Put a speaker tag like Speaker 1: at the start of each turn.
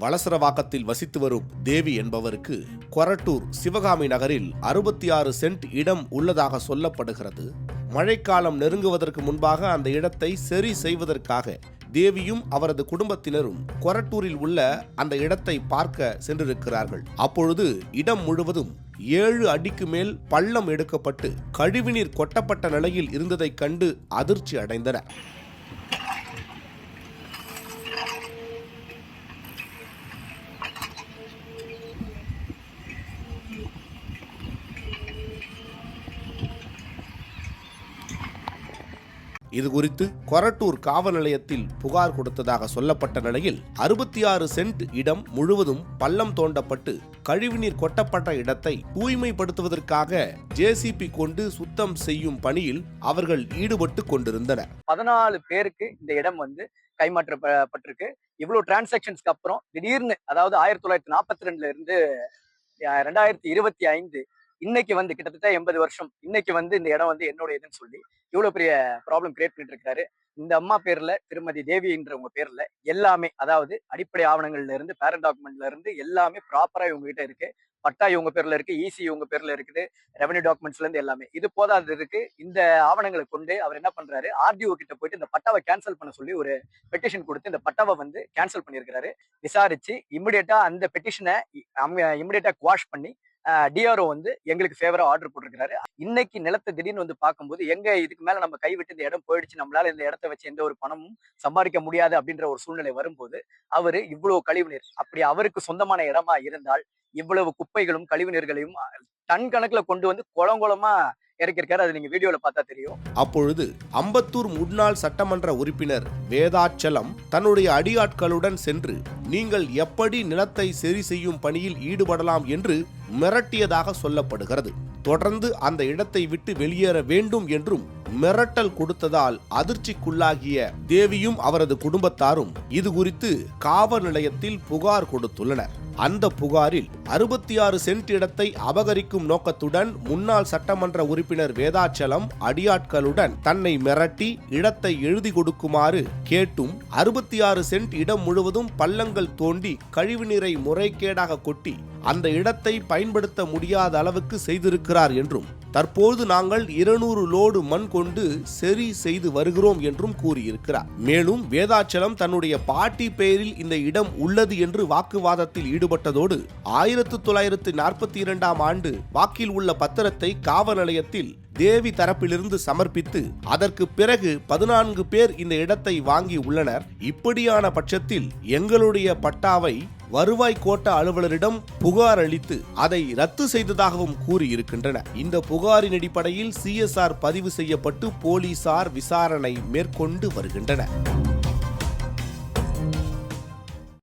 Speaker 1: வலசரவாக்கத்தில் வசித்து வரும் தேவி என்பவருக்கு கொரட்டூர் சிவகாமி நகரில் அறுபத்தி ஆறு சென்ட் இடம் உள்ளதாக சொல்லப்படுகிறது. மழைக்காலம் நெருங்குவதற்கு முன்பாக அந்த இடத்தை சரி செய்வதற்காக தேவியும் அவரது குடும்பத்தினரும் கொரட்டூரில் உள்ள அந்த இடத்தை பார்க்க சென்றிருக்கிறார்கள். அப்பொழுது இடம் முழுவதும் ஏழு அடிக்கு மேல் பள்ளம் எடுக்கப்பட்டு கழிவுநீர் கொட்டப்பட்ட நிலையில் இருந்ததைக் கண்டு அதிர்ச்சி அடைந்தனர். இது குறித்து கொரட்டூர் காவல் நிலையத்தில் புகார் கொடுத்ததாக சொல்லப்பட்ட நிலையில் அறுபத்தி ஆறு சென்ட் இடம் முழுவதும் பள்ளம் தோண்டப்பட்டு கழிவுநீர் கொட்டப்பட்ட இடத்தை தூய்மைப்படுத்துவதற்காக ஜேசிபி கொண்டு சுத்தம் செய்யும் பணியில் அவர்கள் ஈடுபட்டு கொண்டிருந்தனர்.
Speaker 2: பதினாலு பேருக்கு இந்த இடம் வந்து கைமாற்றப்பட்டிருக்கு. இவ்வளவு டிரான்சாக்ஷன்ஸ்க்கு அப்புறம் திடீர்னு அதாவது ஆயிரத்தி தொள்ளாயிரத்தி நாற்பத்தி ரெண்டுல இருந்து ரெண்டாயிரத்தி இருபத்தி ஐந்து இன்னைக்கு வந்து கிட்டத்தட்ட எண்பது வருஷம். இன்னைக்கு வந்து இந்த இடம் வந்து என்னோட இதுன்னு சொல்லி இவ்வளவு பெரிய ப்ராப்ளம் கிரியேட் பண்ணிட்டு இருக்காரு. இந்த அம்மா பேர்ல திருமதி தேவின்றவங்க பேர்ல எல்லாமே அதாவது அடிப்படை ஆவணங்கள்ல இருந்து பேரண்ட் டாக்குமெண்ட்ல இருந்து எல்லாமே ப்ராப்பரா இவங்க கிட்ட இருக்கு. பட்டா இவங்க பேர்ல இருக்கு இசி இவங்க பேர்ல இருக்குது ரெவன்யூ டாக்குமெண்ட்ஸ்ல இருந்து எல்லாமே. இது போதாததுக்கு இந்த ஆவணங்களை கொண்டு அவர் என்ன பண்றாரு ஆர்டிஓ கிட்ட போயிட்டு இந்த பட்டாவை கேன்சல் பண்ண சொல்லி ஒரு பெட்டிஷன் கொடுத்து இந்த பட்டாவை வந்து கேன்சல் பண்ணியிருக்கிறாரு. விசாரிச்சு இமிடியேட்டா அந்த பெட்டிஷனை இமிடியேட்டா குவாஷ் பண்ணி டிஆர்ஓ வந்து எங்களுக்கு ஃபேவரா ஆர்டர் போட்டிருக்காரு இன்னைக்கு நிலத்தை திடீர்னு வந்து பார்க்கும்போது எங்க இதுக்கு மேல நம்ம கைவிட்டு இந்த இடம் போயிடுச்சு நம்மளால இந்த இடத்த வச்சு எந்த ஒரு பணமும் சம்பாதிக்க முடியாது அப்படின்ற ஒரு சூழ்நிலை வரும்போது அவரு இவ்வளவு கழிவு நீர் அப்படி அவருக்கு சொந்தமான இடமா இருந்தால் இவ்வளவு குப்பைகளும் கழிவுநீர்களையும் டன் கணக்குல கொண்டு வந்து குளங்குளமா இறக்கிருக்காரு. அது நீங்க வீடியோல பார்த்தா தெரியும்.
Speaker 1: அப்பொழுது அம்பத்தூர் முன்னாள் சட்டமன்ற உறுப்பினர் வேதாச்சலம் தன்னுடைய அடியாட்களுடன் சென்று நீங்கள் எப்படி நிலத்தை சரி செய்யும் பணியில் ஈடுபடலாம் என்று மிரட்டியதாக சொல்லப்படுகிறது. தொடர்ந்து அந்த இடத்தை விட்டு வெளியேற வேண்டும் என்றும் மிரட்டல் கொடுத்ததால் அதிர்ச்சிக்குள்ளாகிய தேவியும் அவரது குடும்பத்தாரும் இது குறித்து காவல் நிலையத்தில் புகார் கொடுத்துள்ளனர். அந்த புகாரில் அறுபத்தி ஆறு சென்ட் இடத்தை அபகரிக்கும் நோக்கத்துடன் முன்னாள் சட்டமன்ற உறுப்பினர் வேதாச்சலம் அடியாட்களுடன் தன்னை மிரட்டி இடத்தை எழுதி கொடுக்குமாறு கேட்டும் அறுபத்தி ஆறு சென்ட் இடம் முழுவதும் பள்ளங்கள் தோண்டி கழிவுநீரை முறைகேடாக கொட்டி அந்த இடத்தை பயன்படுத்த முடியாத அளவுக்கு செய்திருக்கிறார் என்றும் தற்போது நாங்கள் இருநூறு லோடு மண் கொண்டு சரி செய்து வருகிறோம் என்றும் கூறியிருக்கிறார். மேலும் வேதாச்சலம் தன்னுடைய பாட்டி பெயரில் இந்த இடம் உள்ளது என்று வாக்குவாதத்தில் ஈடுபட்டதோடு ஆயிரத்து தொள்ளாயிரத்து நாற்பத்தி இரண்டாம் ஆண்டு வாக்கில் உள்ள பத்திரத்தை காவல் நிலையத்தில் தேவி தரப்பிலிருந்து சமர்ப்பித்து அதற்கு பிறகு பதினான்கு பேர் இந்த இடத்தை வாங்கி உள்ளனர். இப்படியான பட்சத்தில் எங்களுடைய பட்டாவை வருவாய் கோட்ட அலுவலரிடம் புகார் அளித்து அதை ரத்து செய்ததாகவும் கூறியிருக்கின்றன. இந்த புகாரின் அடிப்படையில் சிஎஸ்ஆர் பதிவு செய்யப்பட்டு போலீசார் விசாரணை மேற்கொண்டு வருகின்றனர்.